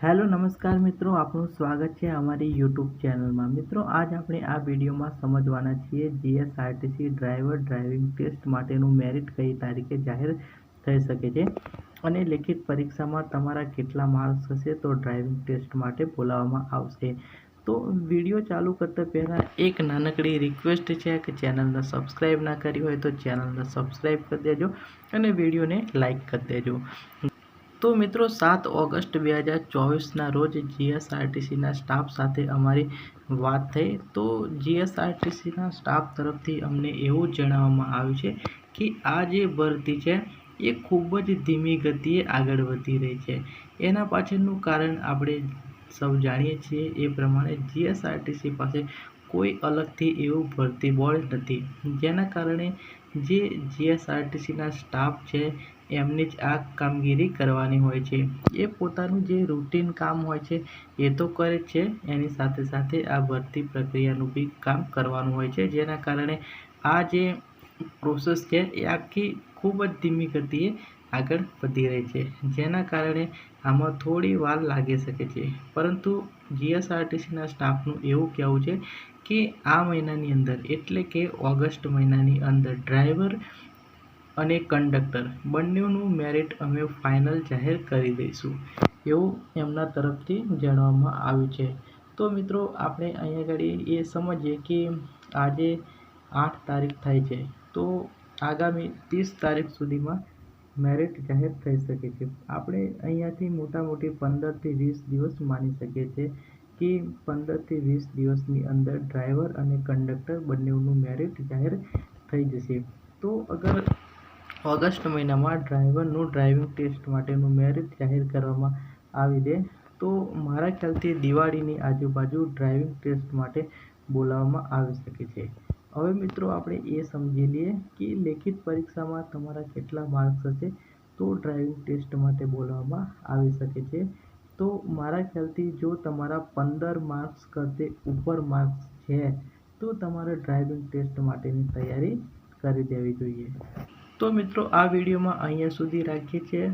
Hello, નમસ્કાર મિત્રો. આપનું સ્વાગત છે અમારી યુટ્યુબ ચેનલમાં. મિત્રો, આજ આપણે આ વિડીયોમાં સમજવાના છીએ જીએસઆરટીસી ડ્રાઈવર ડ્રાઇવિંગ ટેસ્ટ માટેનું મેરિટ કઈ તારીખે જાહેર થઈ શકે છે અને લેખિત પરીક્ષામાં તમારા કેટલા માર્ક્સ હશે તો ડ્રાઇવિંગ ટેસ્ટ માટે બોલાવવામાં આવશે. તો વીડિયો ચાલુ કરતાં પહેલાં એક નાનકડી રિક્વેસ્ટ છે કે ચેનલને સબસ્ક્રાઈબ ના કરી હોય તો ચેનલને સબસ્ક્રાઈબ કરી દેજો અને વિડીયોને લાઈક કરી દેજો. તો મિત્રો, સાત ઓગસ્ટ બે હજાર ચોવીસના રોજ જીએસઆરટીસીના સ્ટાફ સાથે અમારી વાત થઈ. તો જીએસઆરટીસીના સ્ટાફ તરફથી અમને એવું જણાવવામાં આવ્યું છે કે આ જે ભરતી છે, એ ખૂબ જ ધીમી ગતિએ આગળ વધી રહી છે. એના પાછળનું કારણ આપણે સૌ જાણીએ છીએ એ પ્રમાણે જીએસઆરટીસી પાસે કોઈ અલગથી એવું ભરતી બોર્ડ નથી. જેના કારણે જે જીએસઆરટીસીના સ્ટાફ છે એમને જ આ કામગીરી કરવાની હોય છે. એ પોતાનું જે રૂટીન કામ હોય છે, એ તો કરે છે. એની સાથે સાથે આ ભરતી પ્રક્રિયાનું બી કામ કરવાનું હોય છે. જેના કારણે આ જે પ્રોસેસ છે, એ આખી ખૂબ જ ધીમી ગતિએ આગળ વધી રહી છે. જેના કારણે આમાં થોડી વાર લાગી શકે છે. પરંતુ જીએસઆરટીસીના સ્ટાફનું એવું કહેવું છે કે આ મહિનાની અંદર, એટલે કે ઓગસ્ટ મહિનાની અંદર ડ્રાઈવર અને કંડક્ટર. બંનેનું મેરિટ અમે ફાઇનલ જાહેર કરી દઈશું. એવું એમના તરફથી જણાવવામાં આવ્યું છે. તો મિત્રો, આપણે અહીંયા આગળ એ સમજીએ કે આજે આઠ તારીખ થાય છે. તો આગામી ત્રીસ તારીખ સુધીમાં મેરિટ જાહેર થઈ શકે છે. આપણે અહીંયાથી મોટા મોટી પંદરથી વીસ દિવસ માની શકીએ છીએ કે પંદરથી વીસ દિવસની અંદર ડ્રાઈવર અને કંડક્ટર બંનેનું મેરિટ જાહેર થઈ જશે. તો અગર ઓગસ્ટ મહિનામાં ડ્રાઈવરનું ડ્રાઇવિંગ ટેસ્ટ માટેનું મેરિટ જાહેર કરવામાં આવી દે તો મારા ખ્યાલથી દિવાળીની આજુબાજુ ડ્રાઇવિંગ ટેસ્ટ માટે બોલાવવામાં આવી શકે છે. હવે મિત્રો આપણે એ સમજી લઈએ કે લેખિત પરીક્ષામાં તમારા કેટલા માર્ક્સ હશે તો ડ્રાઇવિંગ ટેસ્ટ માટે બોલાવવામાં આવી શકે છે. તો મારા ખ્યાલથી જો તમારા પંદર માર્ક્સ કરતાં ઉપર માર્ક્સ છે, તો તમારે ડ્રાઇવિંગ ટેસ્ટ માટેની તૈયારી કરી દેવી જોઈએ. તો મિત્રો આ વિડીયોમાં અહીંયા સુધી રાખીએ છીએ.